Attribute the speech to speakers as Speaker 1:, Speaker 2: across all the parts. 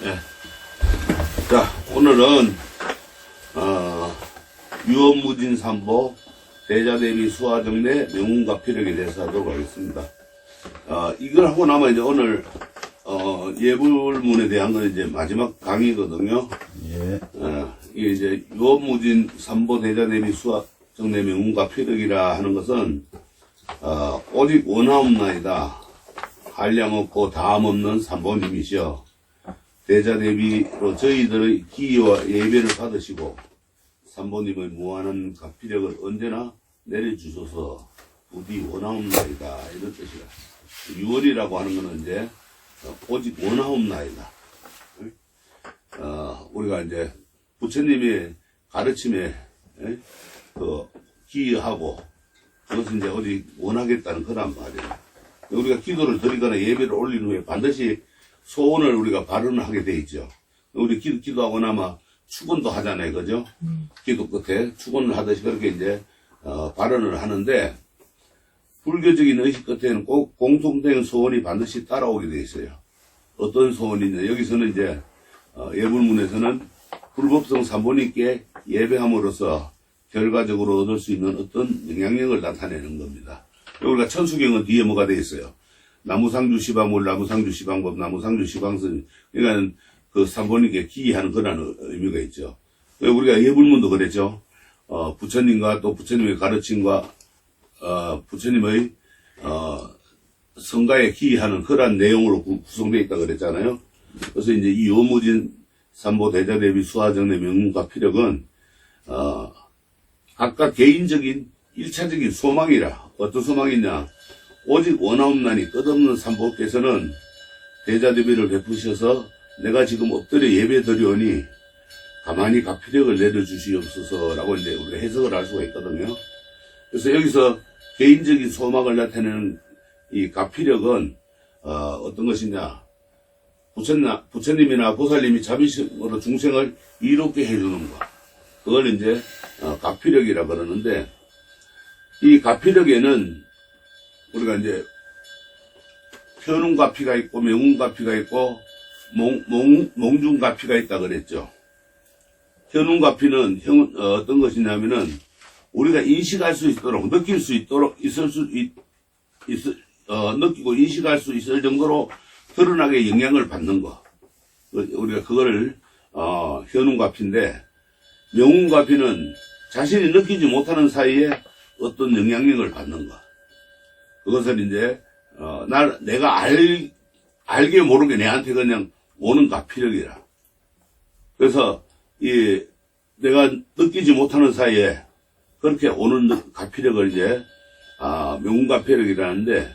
Speaker 1: 네. 자, 오늘은, 어, 유업무진 삼보, 대자대비 수화정례 명운과 피력에 대해서 하도록 하겠습니다. 어, 이걸 하고 나면 이제 오늘, 어, 예불문에 대한 건 이제 마지막 강의거든요.
Speaker 2: 예.
Speaker 1: 어, 이게 이제 유업무진 삼보 대자대비 수화정례 명운과 피력이라 하는 것은, 어, 오직 원하옵나이다. 한량 없고 다음 없는 삼보님이시여. 대자 대비로 저희들의 기여와 예배를 받으시고 삼보님의 무한한 가피력을 언제나 내려주셔서. 부디 원하옵나이다. 이런 뜻이라. 유월이라고 하는 것은 이제 어, 오직 원하옵나이다. 어, 우리가 이제 부처님의 가르침에 예? 그 기여하고 그것은 이제 오직 원하겠다는 거란 말이에요. 우리가 기도를 드리거나 예배를 올린 후에 반드시 소원을 우리가 발언을 하게 돼 있죠. 우리 기, 기도하고 나면 축원도 하잖아요. 그죠? 기도 끝에 축원을 하듯이 그렇게 이제, 어, 발언을 하는데, 불교적인 의식 끝에는 꼭 공통된 소원이 반드시 따라오게 돼 있어요. 어떤 소원이냐. 여기서는 이제, 어, 예불문에서는 불법성 삼보님께 예배함으로써 결과적으로 얻을 수 있는 어떤 영향력을 나타내는 겁니다. 우리가 천수경은 뒤에 뭐가 돼 있어요? 나무상주 시방물, 나무상주 시방법, 나무상주 시방선. 그러니까 그 삼보님께 기이하는 그런 의미가 있죠. 우리가 예불문도 그랬죠. 어, 부처님과 또 부처님의 가르침과, 어, 부처님의, 어, 성가에 기이하는 그러한 내용으로 구- 구성되어 있다 그랬잖아요. 그래서 이제 이 요무진 삼보 대자대비 수화정례 명문과 피력은, 어, 각각 개인적인 일차적인 소망이라 어떤 소망이냐 오직 원하옵나니 끝없는 삼보께서는 대자대비를 베푸셔서 내가 지금 엎드려 예배 드리오니 가만히 가피력을 내려주시옵소서라고 이제 우리가 해석을 할 수가 있거든요. 그래서 여기서 개인적인 소망을 나타내는 이 가피력은 어, 떤 것이냐 부처님, 부처님이나 보살님이 자비심으로 중생을 이롭게 해주는 것 그걸 이제 어, 가피력이라 그러는데 이 가피력에는 우리가 이제 현운가피가 있고 명운가피가 있고 몽, 몽, 몽중가피가 있다 그랬죠. 현운가피는 형, 어, 떤 것이냐면은 우리가 인식할 수 있도록 느낄 수 있도록 있을 수 있, 있 어, 느끼고 인식할 수 있을 정도로 드러나게 영향을 받는 거. 그- 우리가 그거를 어, 현운가피인데 명운과피는 자신이 느끼지 못하는 사이에 어떤 영향력을 받는 것. 그것을 이제, 어, 날, 내가 알, 알게 모르게 내한테 그냥 오는 가피력이라. 그래서, 이, 내가 느끼지 못하는 사이에 그렇게 오는 느- 가피력을 이제, 아, 명운 가피력이라는데,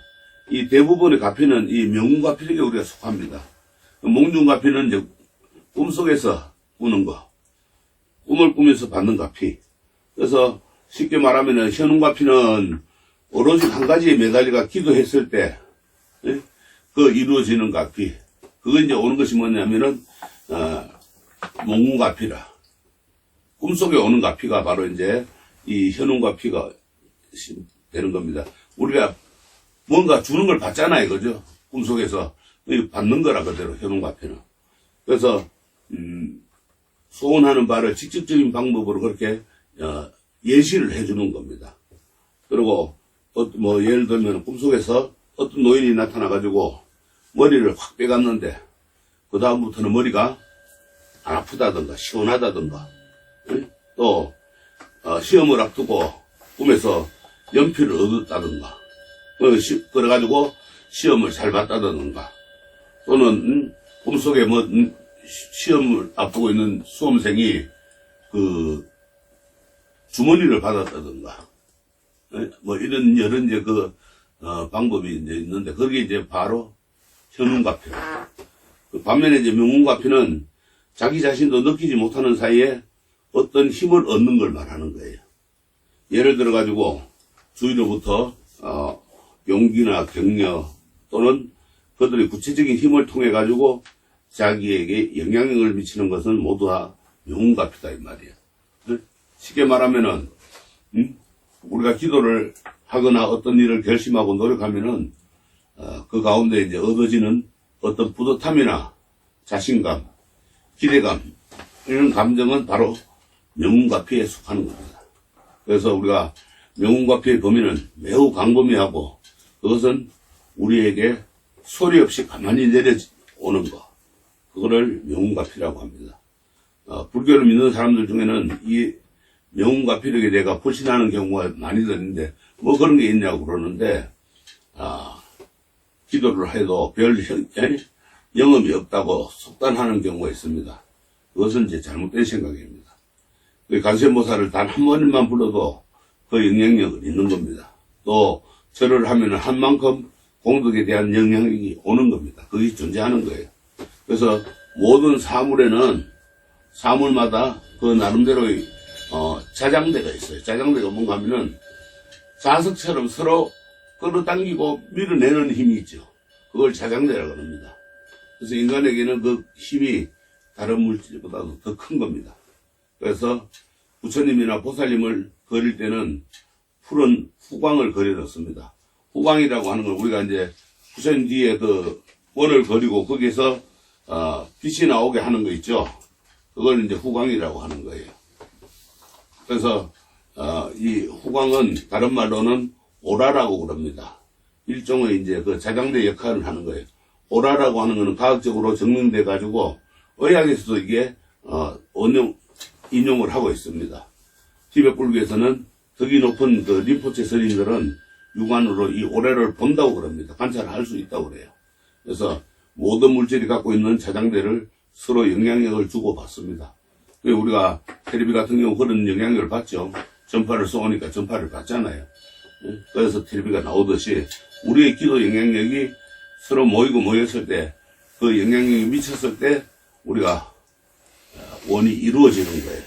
Speaker 1: 이 대부분의 가피는 이 명운 가피력에 우리가 속합니다. 몽중 가피는 이제 꿈속에서 꾸는 거. 꿈을 꾸면서 받는 가피. 그래서 쉽게 말하면은 현웅 가피는 오로지 한 가지에 매달리가 기도했을 때, 예? 그 이루어지는 가피. 그거 이제 오는 것이 뭐냐면은, 어, 몽웅가피라. 꿈속에 오는 가피가 바로 이제 이 현웅가피가 시- 되는 겁니다. 우리가 뭔가 주는 걸 받잖아요. 그죠? 꿈속에서. 이 받는 거라 그대로 현웅가피는. 그래서, 음, 소원하는 바를 직접적인 방법으로 그렇게 어, 예시를 해주는 겁니다. 그리고 어, 뭐 예를 들면 꿈속에서 어떤 노인이 나타나가지고 머리를 확 빼갔는데 그 다음부터는 머리가 안 아프다든가 시원하다든가 응? 또 어, 시험을 앞두고 꿈에서 연필을 얻었다든가 어, 시- 그래가지고 시험을 잘 봤다든가 또는 음, 꿈속에 뭐 음, 시- 시험을 앞두고 있는 수험생이 그 주머니를 받았다든가 예, 뭐 이런 여러 이제 그 어, 방법이 이제 있는데 그게 이제 바로 현운가표. 그 반면에 이제 명운가표는 자기 자신도 느끼지 못하는 사이에 어떤 힘을 얻는 걸 말하는 거예요. 예를 들어 가지고 주위로부터 어, 용기나 격려 또는 그들의 구체적인 힘을 통해 가지고 자기에게 영향력을 미치는 것은 모두 다 명운가피다 이 말이에요. 쉽게 말하면은 음? 우리가 기도를 하거나 어떤 일을 결심하고 노력하면은 어, 그 가운데 이제 얻어지는 어떤 뿌듯함이나 자신감 기대감, 이런 감정은 바로 명운과 피에 속하는 겁니다. 그래서 우리가 명운과 피의 범위는 매우 광범위하고 그것은 우리에게 소리 없이 가만히 내려오는 것. 그거를 명운과 피라고 합니다. 어, 불교를 믿는 사람들 중에는 이 명운과 피력에 내가 불신하는 경우가 많이들 있는데 뭐 그런 게 있냐고 그러는데 아, 기도를 해도 별 영- 예? 영업이 없다고 속단하는 경우가 있습니다. 그것은 이제 잘못된 생각입니다. 그 관세음보살을 단한 번만 불러도 그 영향력은 있는 겁니다. 또 절을 하면 한 만큼 공덕에 대한 영향력이 오는 겁니다. 그게 존재하는 거예요. 그래서 모든 사물에는 사물마다 그 나름대로의 어, 자장대가 있어요. 자장대가 뭔가 하면은 자석처럼 서로 끌어당기고 밀어내는 힘이 있죠. 그걸 자장대라고 합니다. 그래서 인간에게는 그 힘이 다른 물질보다도 더큰 겁니다. 그래서 부처님이나 보살님을 그릴 때는 푸른 후광을 그려놓습니다. 후광이라고 하는 걸 우리가 이제 부처님 뒤에 그 원을 그리고 거기에서 어, 빛이 나오게 하는 거 있죠. 그걸 이제 후광이라고 하는 거예요. 그래서 어, 이 후광은 다른 말로는 오라라고 그럽니다. 일종의 이제 그 자장대 역할을 하는 거예요. 오라라고 하는 거는 과학적으로 증명돼 가지고 의학에서도 이게 어, 원용 인용을 하고 있습니다. 티베트 불교에서는 덕이 높은 그 림포체 스님들은 육안으로 이 오래를 본다고 그럽니다. 관찰할 수 있다고 그래요. 그래서 모든 물질이 갖고 있는 자장대를 서로 영향력을 주고 받습니다. 우리가 텔레비 같은 경우 그런 영향력을 받죠. 전파를 쏘니까 전파를 받잖아요. 예? 그래서 텔레비가 나오듯이 우리의 기도 영향력이 서로 모이고 모였을 때 그 영향력이 미쳤을 때 우리가 어, 원이 이루어지는 거예요.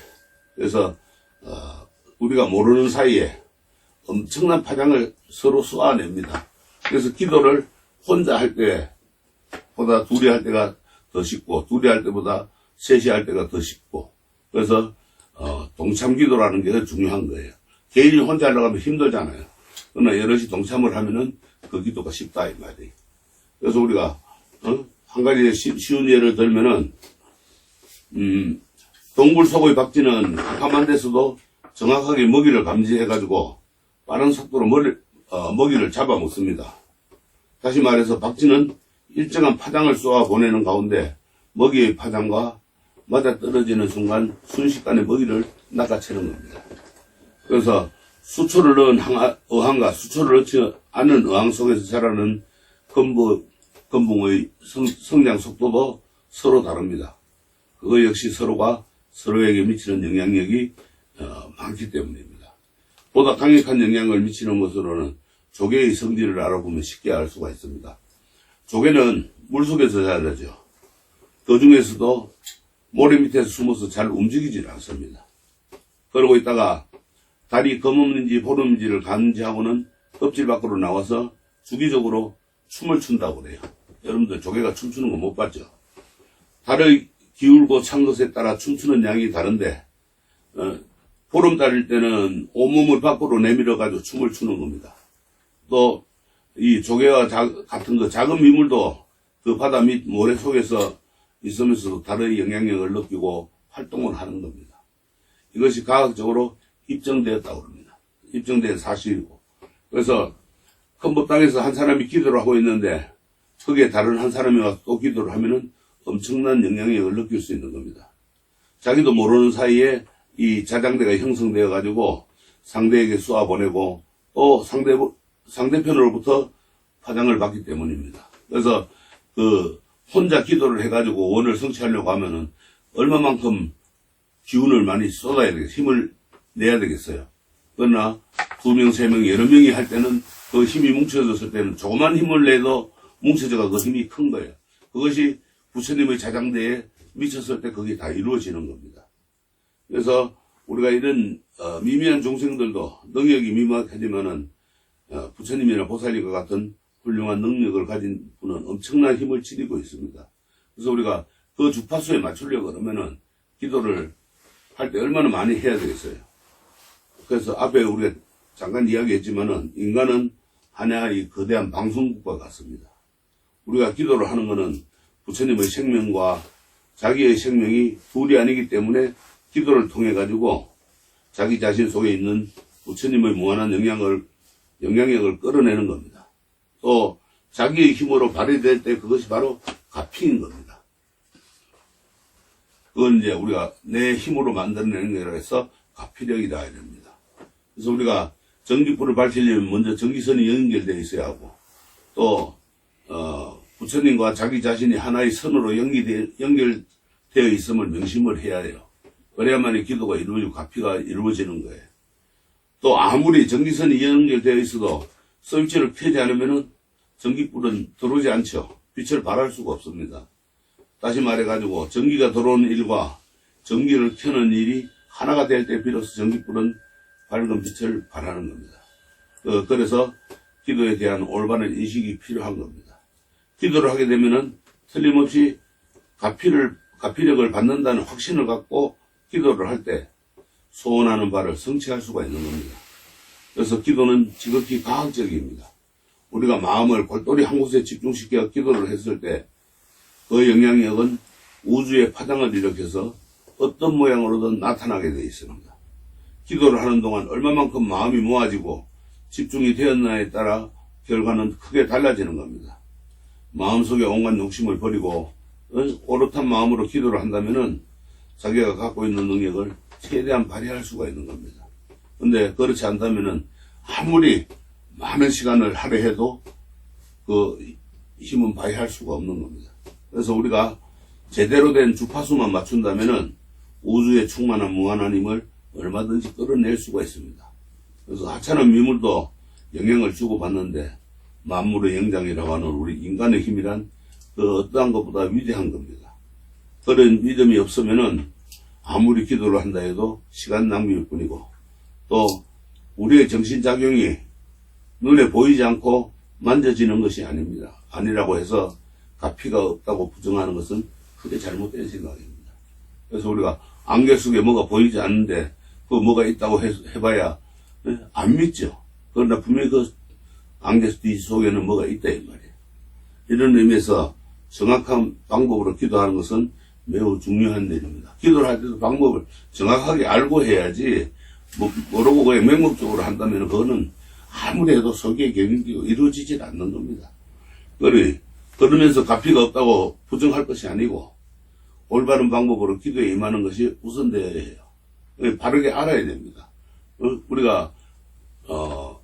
Speaker 1: 그래서 어, 우리가 모르는 사이에 엄청난 파장을 서로 쏘아냅니다. 그래서 기도를 혼자 할 때보다 둘이 할 때가 더 쉽고 둘이 할 때보다 셋이 할 때가 더 쉽고 그래서 어, 동참 기도라는 게 중요한 거예요. 개인이 혼자 하려고 하면 힘들잖아요. 그러나 여럿이 동참을 하면은 그 기도가 쉽다 이 말이에요. 그래서 우리가 어? 한 가지 쉬- 쉬운 예를 들면은 음, 동굴 속의 박쥐는 가만 데서도 정확하게 먹이를 감지해가지고 빠른 속도로 머리, 어, 먹이를 잡아먹습니다. 다시 말해서 박쥐는 일정한 파장을 쏘아 보내는 가운데 먹이의 파장과 맞아 떨어지는 순간 순식간에 먹이를 낚아채는 겁니다. 그래서 수초를 넣은 항아- 어항과 수초를 넣지 않은 어항 속에서 자라는 건붕의 성, 성장 속도도 서로 다릅니다. 그거 역시 서로가 서로에게 미치는 영향력이 어, 많기 때문입니다. 보다 강력한 영향을 미치는 것으로는 조개의 성질을 알아보면 쉽게 알 수가 있습니다. 조개는 물속에서 자라죠. 그 중에서도 모래 밑에서 숨어서 잘 움직이질 않습니다. 그러고 있다가 달이 검은지 보름지를 감지하고는 껍질 밖으로 나와서 주기적으로 춤을 춘다고 그래요. 여러분들 조개가 춤추는 거 못 봤죠? 달의 기울고 찬 것에 따라 춤추는 양이 다른데 어, 보름 달일 때는 온몸을 밖으로 내밀어 가지고 춤을 추는 겁니다. 또 이 조개와 자- 같은 그 작은 미물도 그 바다 밑 모래 속에서 있으면서도 달의 영향력을 느끼고 활동을 하는 겁니다. 이것이 과학적으로 입증되었다고 합니다. 입증된 사실이고. 그래서 큰법 땅에서 한 사람이 기도를 하고 있는데 거기에 다른 한 사람이 와서 또 기도를 하면은 엄청난 영향력을 느낄 수 있는 겁니다. 자기도 모르는 사이에 이 자장대가 형성되어 가지고 상대에게 쏘아 보내고 또 상대 상대편으로부터 파장을 받기 때문입니다. 그래서 그 혼자 기도를 해가지고 원을 성취하려고 하면은 얼마만큼 기운을 많이 쏟아야 되겠어요. 힘을 내야 되겠어요. 그러나 두 명, 세 명, 여러 명이 할 때는 그 힘이 뭉쳐졌을 때는 조그만 힘을 내도 뭉쳐져가 그 힘이 큰 거예요. 그것이 부처님의 자장대에 미쳤을 때 그게 다 이루어지는 겁니다. 그래서 우리가 이런 어, 미미한 종생들도 능력이 미미하지만은 어, 부처님이나 보살님과 같은 훌륭한 능력을 가진 분은 엄청난 힘을 지니고 있습니다. 그래서 우리가 그 주파수에 맞추려고 그러면은 기도를 할 때 얼마나 많이 해야 되겠어요. 그래서 앞에 우리가 잠깐 이야기했지만은 인간은 하나의 거대한 방송국과 같습니다. 우리가 기도를 하는 것은 부처님의 생명과 자기의 생명이 둘이 아니기 때문에 기도를 통해 가지고 자기 자신 속에 있는 부처님의 무한한 영향을 영향력을 끌어내는 겁니다. 또 자기의 힘으로 발휘될 때 그것이 바로 가피인 겁니다. 그건 이제 우리가 내 힘으로 만들어내는 거라 해서 가피력이다 해야 됩니다. 그래서 우리가 전기불을 밝히려면 먼저 전기선이 연결되어 있어야 하고 또 어, 부처님과 자기 자신이 하나의 선으로 연결되, 연결되어 있음을 명심을 해야 해요. 그래야만이 기도가 이루어지고 가피가 이루어지는 거예요. 또 아무리 전기선이 연결되어 있어도 스위치를 켜지 않으면은 전기불은 들어오지 않죠. 빛을 발할 수가 없습니다. 다시 말해가지고 전기가 들어오는 일과 전기를 켜는 일이 하나가 될 때 비로소 전기불은 밝은 빛을 발하는 겁니다. 어, 그래서 기도에 대한 올바른 인식이 필요한 겁니다. 기도를 하게 되면은 틀림없이 가피를, 가피력을 받는다는 확신을 갖고 기도를 할 때 소원하는 바를 성취할 수가 있는 겁니다. 그래서 기도는 지극히 과학적입니다. 우리가 마음을 골똘히 한 곳에 집중시켜 기도를 했을 때 그 영향력은 우주의 파장을 일으켜서 어떤 모양으로든 나타나게 되어 있습니다. 기도를 하는 동안 얼마만큼 마음이 모아지고 집중이 되었나에 따라 결과는 크게 달라지는 겁니다. 마음속에 온갖 욕심을 버리고 어, 오롯한 마음으로 기도를 한다면은 자기가 갖고 있는 능력을 최대한 발휘할 수가 있는 겁니다. 근데 그렇지 않다면은 아무리 많은 시간을 하려 해도 그 힘은 발휘할 수가 없는 겁니다. 그래서 우리가 제대로 된 주파수만 맞춘다면은 우주의 충만한 무한한 힘을 얼마든지 끌어낼 수가 있습니다. 그래서 하찮은 미물도 영향을 주고 받는데 만물의 영장이라고 하는 우리 인간의 힘이란 그 어떠한 것보다 위대한 겁니다. 그런 믿음이 없으면은 아무리 기도를 한다 해도 시간 낭비일 뿐이고 또 우리의 정신작용이 눈에 보이지 않고 만져지는 것이 아닙니다. 아니라고 해서 가피가 없다고 부정하는 것은 크게 잘못된 생각입니다. 그래서 우리가 안개 속에 뭐가 보이지 않는데 그 뭐가 있다고 해, 해봐야 예? 안 믿죠. 그러나 분명히 그 안개 뒤 속에는 뭐가 있다 이 말이에요. 이런 의미에서 정확한 방법으로 기도하는 것은 매우 중요한 일입니다. 기도를 할 때도 방법을 정확하게 알고 해야지 뭐, 모르고 그냥 맹목적으로 한다면 그거는 아무리 해도 속에 경기고 이루어지질 않는 겁니다. 그래, 그러면서 가피가 없다고 부정할 것이 아니고 올바른 방법으로 기도에 임하는 것이 우선되어야 해요. 예, 바르게 알아야 됩니다. 어, 우리가 어,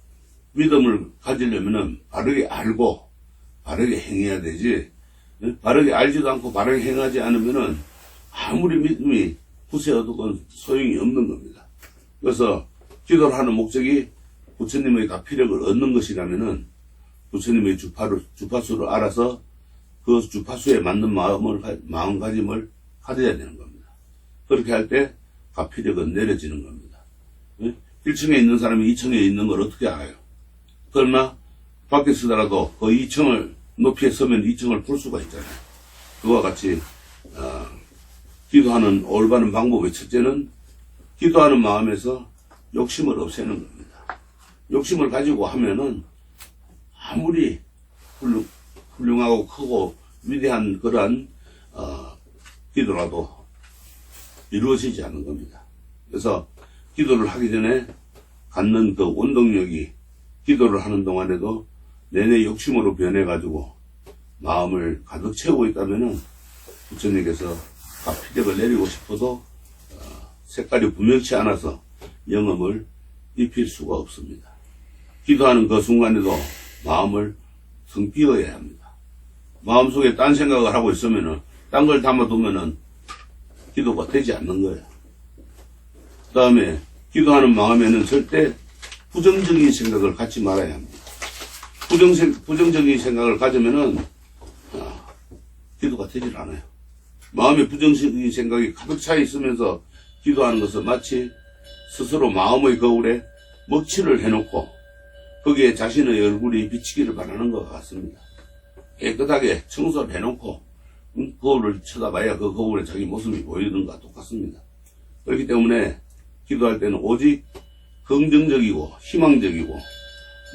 Speaker 1: 믿음을 가지려면은 바르게 알고 바르게 행해야 되지. 예, 바르게 알지도 않고 바르게 행하지 않으면은 아무리 믿음이 구세어도 소용이 없는 겁니다. 그래서 기도를 하는 목적이 부처님의 가피력을 얻는 것이라면은 부처님의 주파를, 주파수를 알아서 그 주파수에 맞는 마음을, 가- 마음가짐을 가져야 되는 겁니다. 그렇게 할 때 가피력은 내려지는 겁니다. 예? 1층에 있는 사람이 2층에 있는 걸 어떻게 알아요? 그러나 밖에 서더라도 그 2층을 높이에 서면 2층을 풀 수가 있잖아요. 그와 같이 어, 기도하는 올바른 방법의 첫째는 기도하는 마음에서 욕심을 없애는 겁니다. 욕심을 가지고 하면은 아무리 훌륭, 훌륭하고 크고 위대한 그러한 어, 기도라도 이루어지지 않는 겁니다. 그래서 기도를 하기 전에 갖는 그 원동력이 기도를 하는 동안에도 내내 욕심으로 변해가지고 마음을 가득 채우고 있다면은 부처님께서 가피력을 내리고 싶어도 어, 색깔이 분명치 않아서 영험을 입힐 수가 없습니다. 기도하는 그 순간에도 마음을 텅 비워야 합니다. 마음속에 딴 생각을 하고 있으면은 딴 걸 담아두면은 기도가 되지 않는 거예요. 그 다음에 기도하는 마음에는 절대 부정적인 생각을 갖지 말아야 합니다. 부정, 부정적인 생각을 가지면은 아, 기도가 되질 않아요. 마음에 부정적인 생각이 가득 차 있으면서 기도하는 것은 마치 스스로 마음의 거울에 먹칠을 해놓고 거기에 자신의 얼굴이 비치기를 바라는 것 같습니다. 깨끗하게 청소를 해놓고 음, 거울을 쳐다봐야 그 거울에 자기 모습이 보이는 것과 똑같습니다. 그렇기 때문에 기도할 때는 오직 긍정적이고 희망적이고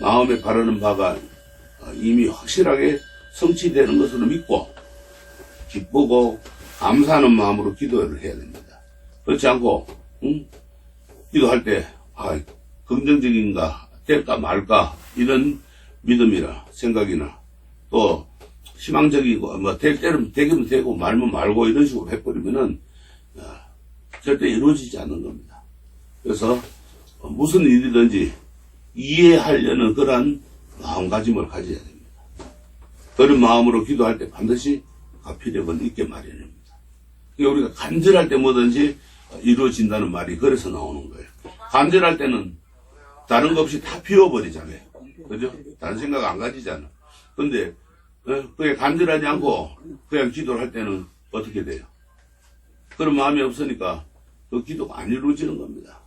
Speaker 1: 마음에 바라는 바가 어, 이미 확실하게 성취되는 것으로 믿고 기쁘고 감사하는 마음으로 기도를 해야 됩니다. 그렇지 않고, 응? 기도할 때, 아, 긍정적인가, 될까 말까, 이런 믿음이나 생각이나, 또, 희망적이고, 뭐, 될 때는 되기면 되고, 말면 말고, 이런 식으로 해버리면은, 아, 절대 이루어지지 않는 겁니다. 그래서, 어, 무슨 일이든지 이해하려는 그러한 마음가짐을 가져야 됩니다. 그런 마음으로 기도할 때 반드시 가피력은 있게 마련입니다. 그러니까 우리가 간절할 때 뭐든지 이루어진다는 말이 그래서 나오는 거예요. 간절할 때는 다른 거 없이 다 비워버리잖아요. 그죠? 다른 생각 안 가지잖아. 근데, 어, 그게 간절하지 않고 그냥 기도를 할 때는 어떻게 돼요? 그런 마음이 없으니까 그 기도가 안 이루어지는 겁니다.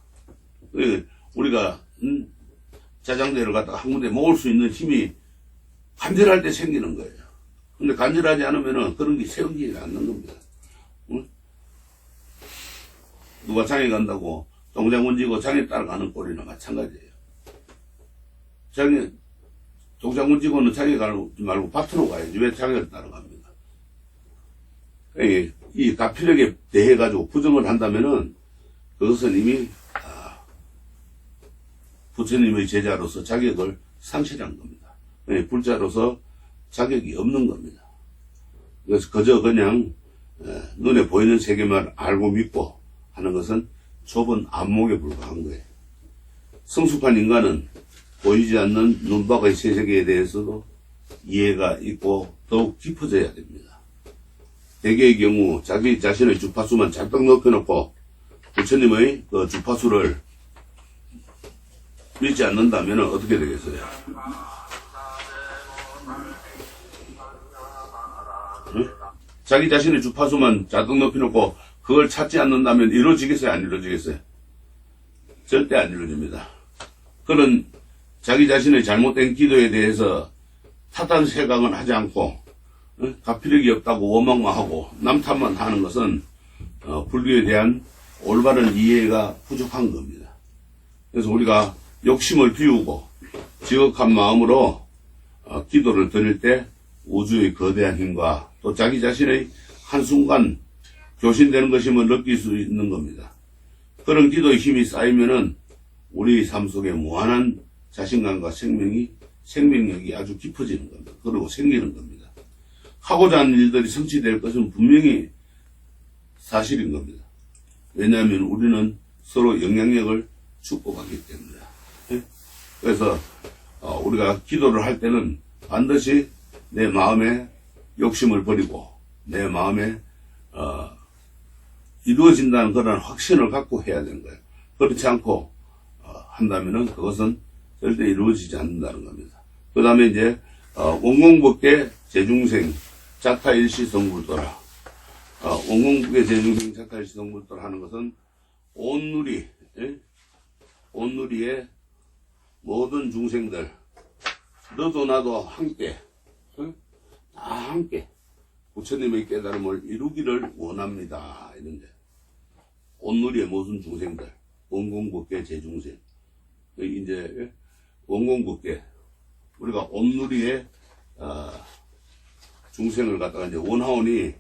Speaker 1: 그 우리가, 음, 자장대를 갖다가 한 군데 모을 수 있는 힘이 간절할 때 생기는 거예요. 근데 간절하지 않으면은 그런 게 생기지 않는 겁니다. 응? 누가 장에 간다고 동장군 지고 장에 따라가는 꼴이나 마찬가지예요. 장에, 동장군 지고는 장에 가지 말고 밭으로 가야지. 왜 장에를 따라갑니까? 이, 이 가피력에 대해 가지고 부정을 한다면은 그것은 이미 아, 부처님의 제자로서 자격을 상실한 겁니다. 예, 불자로서 자격이 없는 겁니다. 그래서 그저 그냥 에, 눈에 보이는 세계만 알고 믿고 하는 것은 좁은 안목에 불과한 거예요. 성숙한 인간은 보이지 않는 눈밖의 세계에 대해서도 이해가 있고 더욱 깊어져야 됩니다. 대개의 경우 자기 자신의 주파수만 잔뜩 높여놓고 부처님의 그 주파수를 믿지 않는다면 어떻게 되겠어요? 응? 자기 자신의 주파수만 잔뜩 높여놓고 그걸 찾지 않는다면 이루어지겠어요? 안 이루어지겠어요? 절대 안 이루어집니다. 그런 자기 자신의 잘못된 기도에 대해서 타단 생각은 하지 않고 어? 가피력이 없다고 원망만 하고 남 탓만 하는 것은 어, 불교에 대한 올바른 이해가 부족한 겁니다. 그래서 우리가 욕심을 비우고 지극한 마음으로 어, 기도를 드릴 때 우주의 거대한 힘과 또 자기 자신의 한순간 교신되는 것임을 느낄 수 있는 겁니다. 그런 기도의 힘이 쌓이면은 우리 삶 속에 무한한 자신감과 생명이 생명력이 아주 깊어지는 겁니다. 그리고 생기는 겁니다. 하고자 하는 일들이 성취될 것은 분명히 사실인 겁니다. 왜냐하면 우리는 서로 영향력을 축복하기 때문이다. 예? 그래서 어, 우리가 기도를 할 때는 반드시 내 마음에 욕심을 버리고 내 마음에 어, 이루어진다는 그런 확신을 갖고 해야 되는 거예요. 그렇지 않고 어, 한다면은 그것은 절대 이루어지지 않는다는 겁니다. 그 다음에 이제 어, 원공법계 재중생 자타 일시 성불도라 어, 원공법계 재중생 자타 일시 성불도라 하는 것은 온누리 예? 온누리의 모든 중생들 너도 나도 함께 어? 다 함께 부처님의 깨달음을 이루기를 원합니다. 이런데 온누리의 모든 중생들 원공법계 재중생 이제 원공법계 우리가 온누리의 어, 중생을 갖다가 이제 원하오니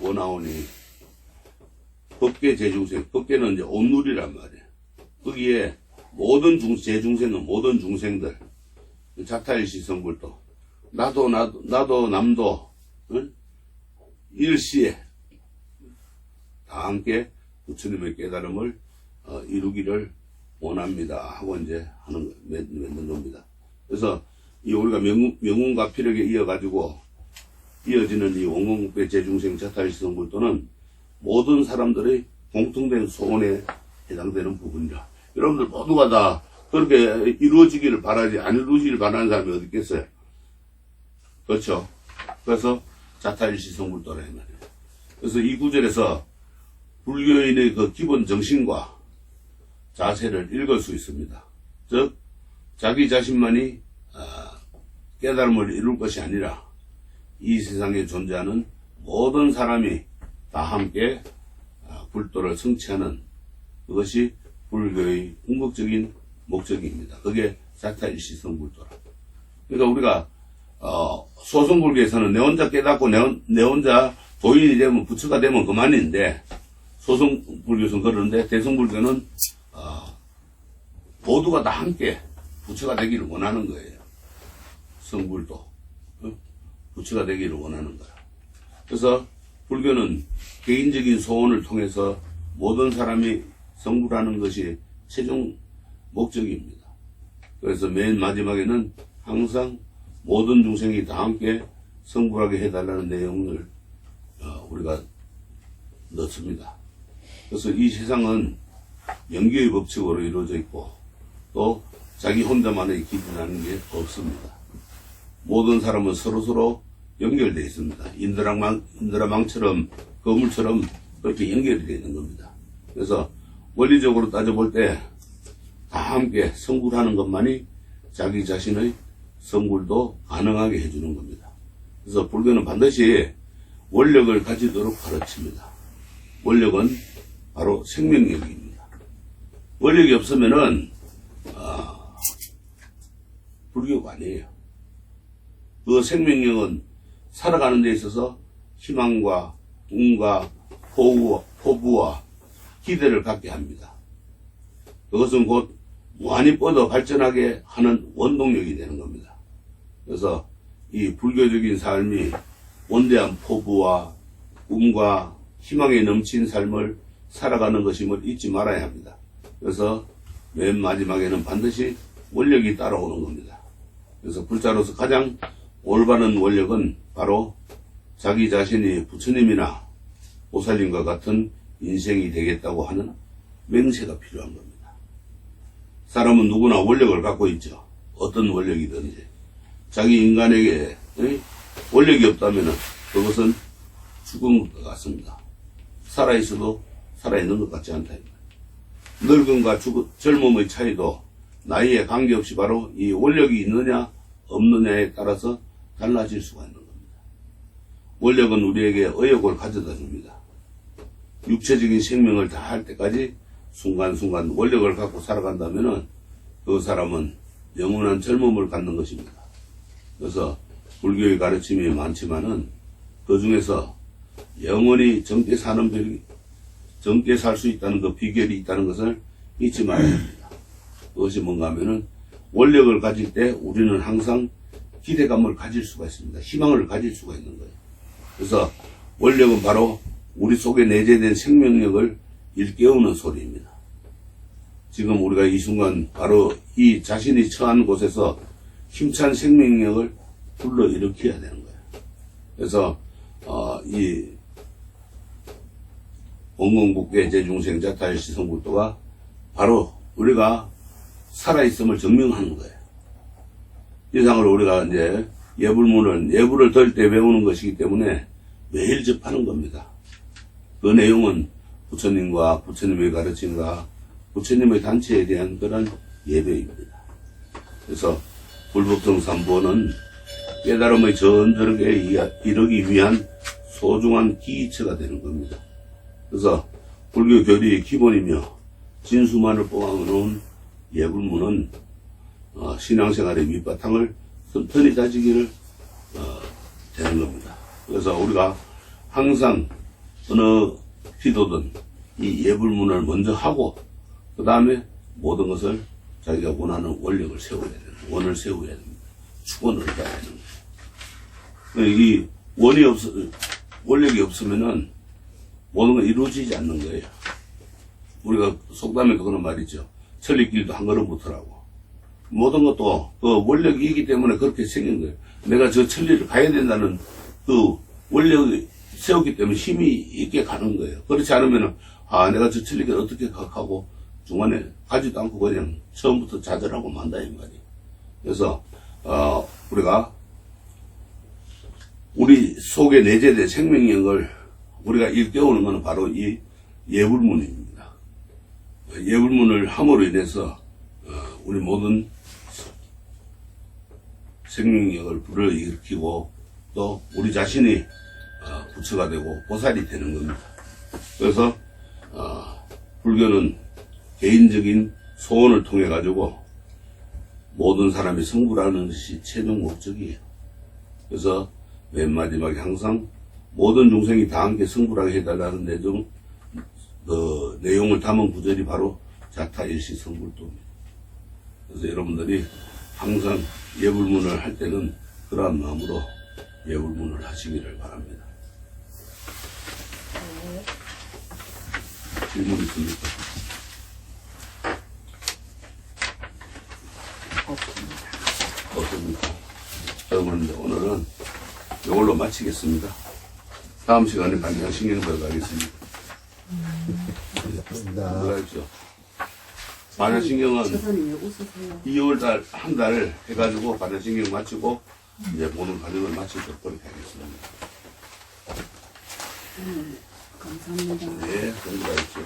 Speaker 1: 원하오니 법계 재중생 법계는 이제 온누리란 말이에요. 거기에 모든 중 재중생은 모든 중생들 자타일시 성불도 나도 나도 나도 남도 응? 일시에 다 함께 부처님의 깨달음을 어, 이루기를 원합니다 하고 이제 하는 거, 맺, 는 겁니다. 그래서 이 우리가 명운, 명운과 피력에 이어가지고 이어지는 이 원공국배 재중생 자타일시성불도는 모든 사람들의 공통된 소원에 해당되는 부분이라 여러분들 모두가 다 그렇게 이루어지기를 바라지 안 이루어지기를 바라는 사람이 어디 있겠어요? 그렇죠. 그래서 자타일시 성불도라 이 말이에요. 그래서 이 구절에서 불교인의 그 기본 정신과 자세를 읽을 수 있습니다. 즉, 자기 자신만이 아, 깨달음을 이룰 것이 아니라 이 세상에 존재하는 모든 사람이 다 함께 아, 불도를 성취하는 그것이 불교의 궁극적인 목적입니다. 그게 자타일시 성 불도라. 그러니까 우리가 어, 소승 불교에서는 내 혼자 깨닫고 내, 혼자 도인이 되면 부처가 되면 그만인데 소성 불교에서는 그러는데 대성 불교는 어, 모두가 다 함께 부처가 되기를 원하는 거예요. 성불도 어? 부처가 되기를 원하는 거야. 그래서 불교는 개인적인 소원을 통해서 모든 사람이 성불하는 것이 최종 목적입니다. 그래서 맨 마지막에는 항상 모든 중생이 다 함께 성불하게 해달라는 내용을 어, 우리가 넣습니다. 그래서 이 세상은 연기의 법칙으로 이루어져 있고 또 자기 혼자만의 기준하는 게 없습니다. 모든 사람은 서로서로 연결되어 있습니다. 인드라망, 인드라망처럼 거물처럼 그렇게 연결이 되어 있는 겁니다. 그래서 원리적으로 따져볼 때 다 함께 성불하는 것만이 자기 자신의 성불도 가능하게 해주는 겁니다. 그래서 불교는 반드시 원력을 가지도록 가르칩니다. 원력은 바로 생명력입니다. 원력이 없으면은 아, 불교가 아니에요. 그 생명력은 살아가는 데 있어서 희망과 꿈과 포부와, 포부와 기대를 갖게 합니다. 그것은 곧 무한히 뻗어 발전하게 하는 원동력이 되는 겁니다. 그래서 이 불교적인 삶이 원대한 포부와 꿈과 희망에 넘친 삶을 살아가는 것임을 잊지 말아야 합니다. 그래서 맨 마지막에는 반드시 원력이 따라오는 겁니다. 그래서 불자로서 가장 올바른 원력은 바로 자기 자신이 부처님이나 보살님과 같은 인생이 되겠다고 하는 맹세가 필요한 겁니다. 사람은 누구나 원력을 갖고 있죠. 어떤 원력이든지. 자기 인간에게 의? 원력이 없다면 그것은 죽은 것 같습니다. 살아있어도 살아있는 것 같지 않다. 늙음과 죽, 젊음의 차이도 나이에 관계없이 바로 이 원력이 있느냐 없느냐에 따라서 달라질 수가 있는 겁니다. 원력은 우리에게 의욕을 가져다 줍니다. 육체적인 생명을 다 할 때까지 순간순간 원력을 갖고 살아간다면은 그 사람은 영원한 젊음을 갖는 것입니다. 그래서 불교의 가르침이 많지만은 그 중에서 영원히 젊게 사는 별, 젊게 살 수 있다는 그 비결이 있다는 것을 잊지 말아야 합니다. 그것이 뭔가 하면은 원력을 가질 때 우리는 항상 기대감을 가질 수가 있습니다. 희망을 가질 수가 있는 거예요. 그래서 원력은 바로 우리 속에 내재된 생명력을 일깨우는 소리입니다. 지금 우리가 이 순간 바로 이 자신이 처한 곳에서 힘찬 생명력을 불러일으켜야 되는 거예요. 그래서 어, 이 원공국계 제중생자 다일시 성불도가 바로 우리가 살아있음을 증명하는 거예요. 이상으로 우리가 이제 예불문을 예불을 덜때 외우는 것이기 때문에 매일 접하는 겁니다. 그 내용은 부처님과 부처님의 가르침과 부처님의 단체에 대한 그런 예배입니다. 그래서 불법성 삼보는 깨달음의 전절에 이르기 위한 소중한 기체가 되는 겁니다. 그래서 불교 교리의 기본이며 진수만을 뽑아놓은 예불문은 어, 신앙생활의 밑바탕을 튼튼히 다지기를 어, 되는 겁니다. 그래서 우리가 항상 어느 기도든 이 예불문을 먼저 하고 그 다음에 모든 것을 자기가 원하는 원력을 세워야 되는 원을 세워야 됩니다. 축원을 해야 되는 거예요. 이 원이 없 원력이 없으면은 모든 건 이루어지지 않는 거예요. 우리가 속담에 그거는 말이죠. 천리길도 한 걸음 붙으라고. 모든 것도 그 원력이 있기 때문에 그렇게 생긴 거예요. 내가 저 천리를 가야 된다는 그 원력이 세웠기 때문에 힘이 있게 가는 거예요. 그렇지 않으면은, 아, 내가 저 천리를 어떻게 각하고 중간에 가지도 않고 그냥 처음부터 좌절하고 만다, 이 말이에요. 그래서, 어, 우리가 우리 속에 내재된 생명력을 우리가 일깨우는 것은 바로 이 예불문입니다. 예불문을 함으로 인해서 어, 우리 모든 생명력을 불러일으키고 또 우리 자신이 어, 부처가 되고 보살이 되는 겁니다. 그래서 어, 불교는 개인적인 소원을 통해 가지고 모든 사람이 성불하는 것이 최종 목적이에요. 그래서 맨 마지막에 항상 모든 중생이 다 함께 성불하게 해달라는 내용, 그 내용을 담은 구절이 바로 자타 일시 성불도입니다. 그래서 여러분들이 항상 예불문을 할 때는 그러한 마음으로 예불문을 하시기를 바랍니다. 질문 있습니까? 없습니까? 그러면 이제 오늘은 이걸로 마치겠습니다. 다음 시간에 반장 신경 들어가겠습니다. 들어가십시오. 반장신경은
Speaker 2: 최선님 왜 웃으세요?
Speaker 1: 2월 달 한 달 해가지고 반대신경 마치고 이제 보는 과정을 마칠 때 그렇게 하겠습니다.
Speaker 2: 감사합니다.
Speaker 1: 네, 공부하십시오.